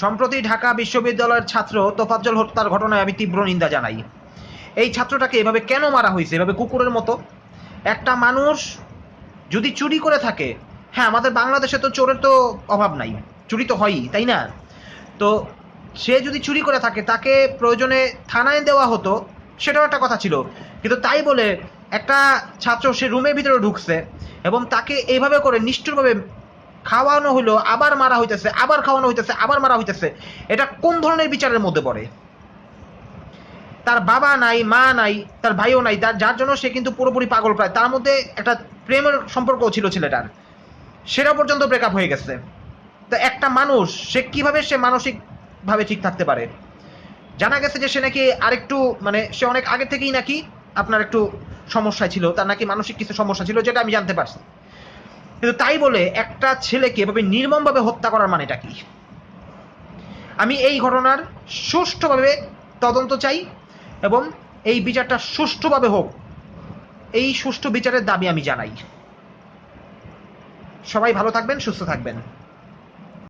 সম্প্রতি ঢাকা বিশ্ববিদ্যালয়ের ছাত্র তোফাজ্জল হত্যার ঘটনায় আমি তীব্র নিন্দা জানাই। এই ছাত্রটাকে এভাবে কেন মারা হয়েছে? এভাবে কুকুরের মতো? একটা মানুষ যদি চুরি করে থাকে হ্যাঁ আমাদের বাংলাদেশে তো চোরের তো অভাব নাই। চুরি তো হয়ই, তাই না? তো সে যদি চুরি করে থাকে, তাকে প্রয়োজনে থানায় দেওয়া হতো, সেটাও একটা কথা ছিল। কিন্তু তাই বলে একটা ছাত্র সে রুমের ভিতরে ঢুকছে এবং তাকে এইভাবে করে নিষ্ঠুরভাবে খাওয়ানো হলো আবার মারা হইতেছে, আবার খাওয়ানো হইতেছে, আবার মারা হইতেছে। এটা কোন ধরনের বিচারের মধ্যে পড়ে? তার বাবা নাই, মা নাই, তার ভাইও নাই যার জন্য সে কিন্তু পুরোপুরি পাগল প্রায়। তার মধ্যে একটা প্রেমের সম্পর্কও ছিল ছেলেটার। সেটা পর্যন্ত ব্রেকআপ হয়ে গেছে। তো একটা মানুষ, সে কীভাবে সে মানসিক ভাবে ঠিক থাকতে পারে? জানা গেছে যে সে নাকি আরেকটু মানে সে অনেক আগে থেকেই নাকি আপনার একটু সমস্যা ছিল, তার নাকি মানসিক কিছু সমস্যা ছিল, যেটা আমি জানতে পারছি। কিন্তু তাই বলে একটা ছেলেকে এভাবে নির্মমভাবে হত্যা করার মানেটা কি? আমি এই ঘটনার সুষ্ঠুভাবে তদন্ত চাই এবং এই বিচারটা সুষ্ঠুভাবে হোক। এই সুষ্ঠু বিচারের দাবি আমি জানাই। সবাই ভালো থাকবেন, সুস্থ থাকবেন।